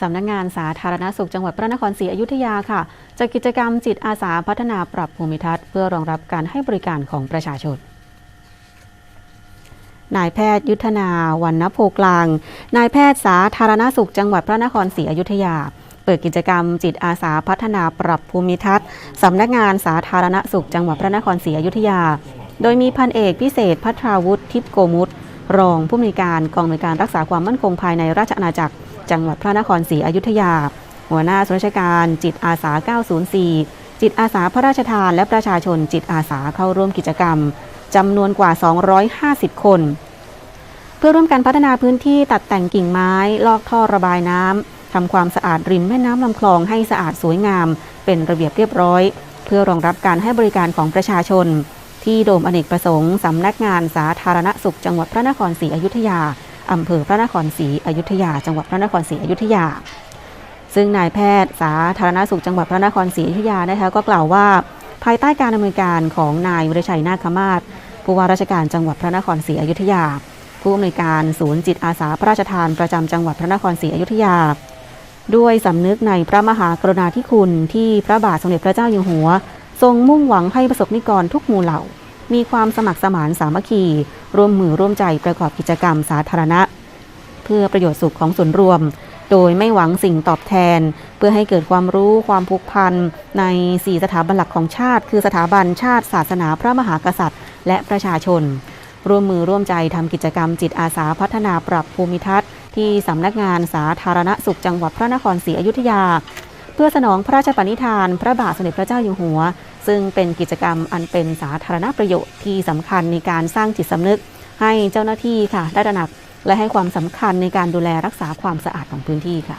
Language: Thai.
สำนักงงานสาธารณสุขจังหวัดพระนครศรีอยุธยาค่ะจัดกิจกรรมจิตอาสาพัฒนาปรับภูมิทัศน์เพื่อรองรับการให้บริการของประชาชนนายแพทย์ยุทธนาวันนโพกลาง นายแพทย์สาธารณสุขจังหวัดพระนครศรีอยุธยา เปิดกิจกรรมจิตอาสาพัฒนาปรับภูมิทัศน์สำนักงานสาธารณสุขจังหวัดพระนครศรีอยุธยา โดยมีพันเอกพิเศษพัทราวุฒิทิพโกมุตรองผู้อำนวยการกองอำนวยการรักษาความมั่นคงภายในราชอาณาจักร จังหวัดพระนครศรีอยุธยา หัวหน้าส่วนราชการ จิตอาสา 904 จิตอาสาพระราชทานและประชาชนจิตอาสาเข้าร่วมกิจกรรมจำนวนกว่า 250 คน เพื่อร่วมกันพัฒนาพื้นที่ตัดแต่งกิ่งไม้ ลอกท่อระบายน้ำทำความสะอาดริมแม่น้ำลำคลองให้สะอาดสวยงาม เป็นระเบียบเรียบร้อย เพื่อรองรับการให้บริการของประชาชน ที่โดมอเนกประสงค์สำนักงานสาธารณสุขจังหวัดพระนครศรีอยุธยา อำเภอพระนครศรีอยุธยา จังหวัดพระนครศรีอยุธยา ซึ่งนายแพทย์สาธารณสุขจังหวัดพระนครศรีอยุธยานะคะก็กล่าวว่า ภายใต้การดำเนินการของนายวิรชัยนาคมาศผู้ว่าราชการจังหวัดพระนครศรีอยุธยา ผู้อำนวยการศูนย์จิตอาสาพระราชทานประจำจังหวัดพระนครศรีอยุธยา ด้วยสำนึกในพระมหากรุณาธิคุณที่พระบาทสมเด็จพระเจ้าอยู่หัว ทรงมุ่งหวังให้ประสบนิกรทุกหมู่เหล่า มีความสมัครสมานสามัคคี ร่วมมือร่วมใจประกอบกิจกรรมสาธารณะ เพื่อประโยชน์สุขของส่วนรวม โดยไม่หวังสิ่งตอบแทน เพื่อให้เกิดความรู้ความผูกพัน ใน 4 สถาบันหลักของชาติ คือสถาบันชาติ ศาสนาพระมหากษัตริย์ และประชาชน ร่วมมือร่วมใจทำกิจกรรมจิตอาสาพัฒนาปรับภูมิทัศน์ ที่สำนักงานสาธารณสุขจังหวัดพระนครศรีอยุธยา เพื่อสนองพระราชปณิธาน พระบาทสมเด็จพระเจ้าอยู่หัว ซึ่งเป็นกิจกรรมอันเป็นสาธารณประโยชน์ที่สำคัญในการสร้างจิตสำนึก ให้เจ้าหน้าที่ค่ะได้ตระหนัก และให้ความสำคัญในการดูแลรักษาความสะอาดของพื้นที่ค่ะ